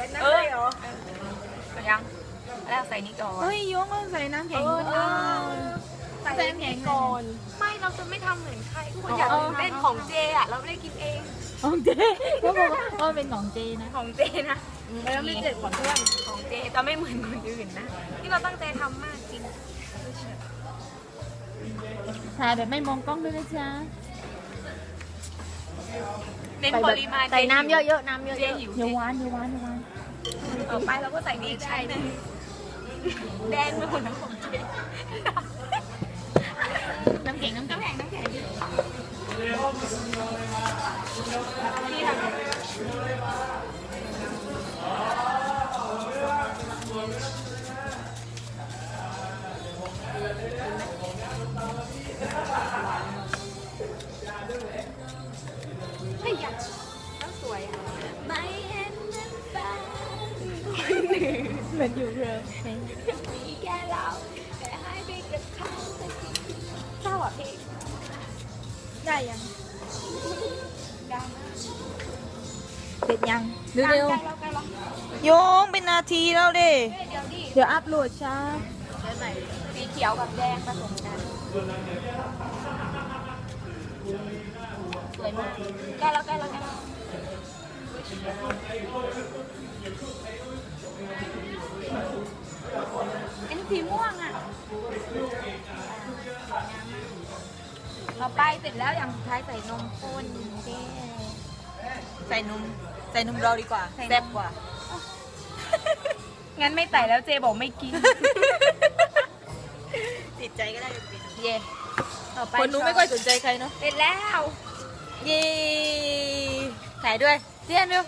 อันนั้นเลยเหรอเอายังแล้วใส่นี่ก่อน เฮ้ยยงใส่น้ำแข็งเออเออใส่น้ำแข็งก่อน ไม่เราจะไม่ทำเหมือนใครทุกคนอ๋ออยากเออเล่นของเจอะเราไม่ได้กินเอง ของเจเขาบอกว่าเออเป็นของเจนะ ของเจนะแล้วไม่เจ็บกว่าเพื่อนของเจจะไม่เหมือนคนอื่นนะ ที่เราตั้งใจทำมากจริงถ่ายแบบไม่มองกล้องด้วยนะจ๊ะ เน้นปริมาณใส่น้ำเยอะๆ น้ำเยอะเจหิวๆเดี๋ยวหวานเดี๋ยวหวานเดี๋ยวหวานต่อไปเราก็ใส่นี่ได้นะแดงไปหมดนะของเจน้ำแข็งน้ำ ไม่อยากแล้วสวยอะไม่เห็นมันฟ้าเหมือนอยู่เรือมีแค่เราแต่ให้ไปกับเขาแต่จริงเศร้าอะพลงได้ยังดังเสร็จยังเร็วใกล้แล้วใกล้แล้วๆโยงเป็นนาทีแล้วดิเดี๋ยวดิเดี๋ยวอัพโหลดช้าเดี๋ยวใส่สีเขียวกับแดงผสมกันสวยมากใกล้แล้วใกล้แล้ว สีม่วงอะต่อไปเสร็จแล้วอย่างสุดท้ายใส่นมข้นเด้ใส่นมใส่นมเราดีกว่าใส่นมแซ่บกว่า งั้นไม่ใส่แล้วเจบอกไม่กิน ติดใจก็ได้เย่ต่อไปคนรู้ไม่ค่อยสนใจใครเนาะเสร็จแล้ว เย้ใส่ด้วยเจียนเร็ว